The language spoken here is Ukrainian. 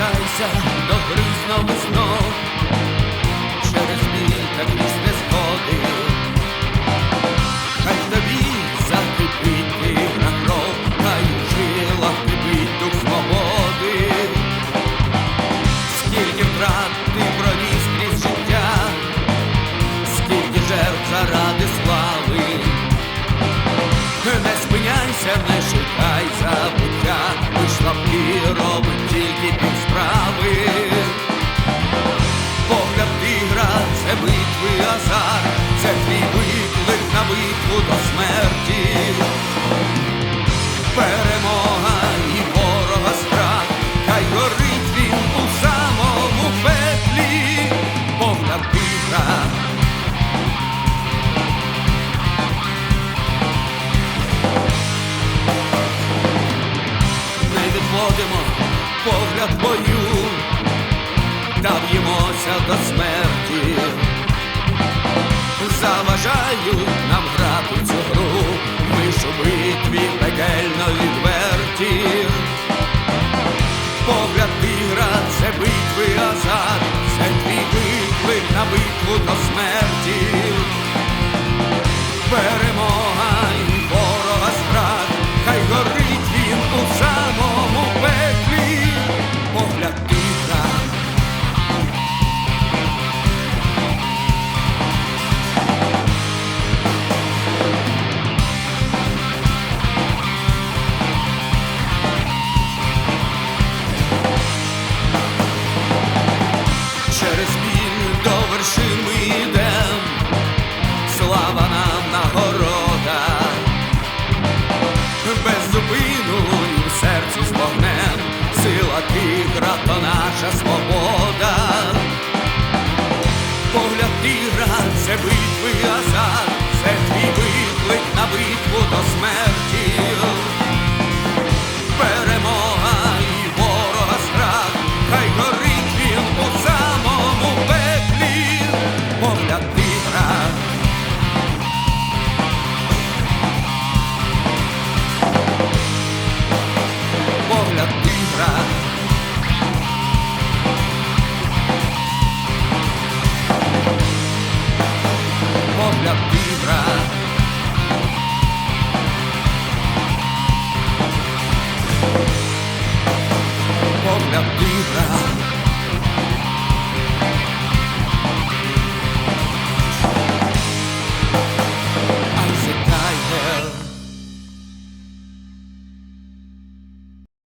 повертайся до гри знову знов, через біль та крізь згоди, хай тобі закипить віра кров, хай у жилах кипить дух свободи, скільки втрат ти провів. На до смерті. Перемога і ворога страх, хай горить він у самому пеклі, погляд тигра. Не відводимо погляд бою, та б'ємося до смерті. Заважають нам азарт, це твій виклик на битву до смерті. Бере з вогнем, сила тигра то наша свобода, погляд тигра – це бить. lembrar.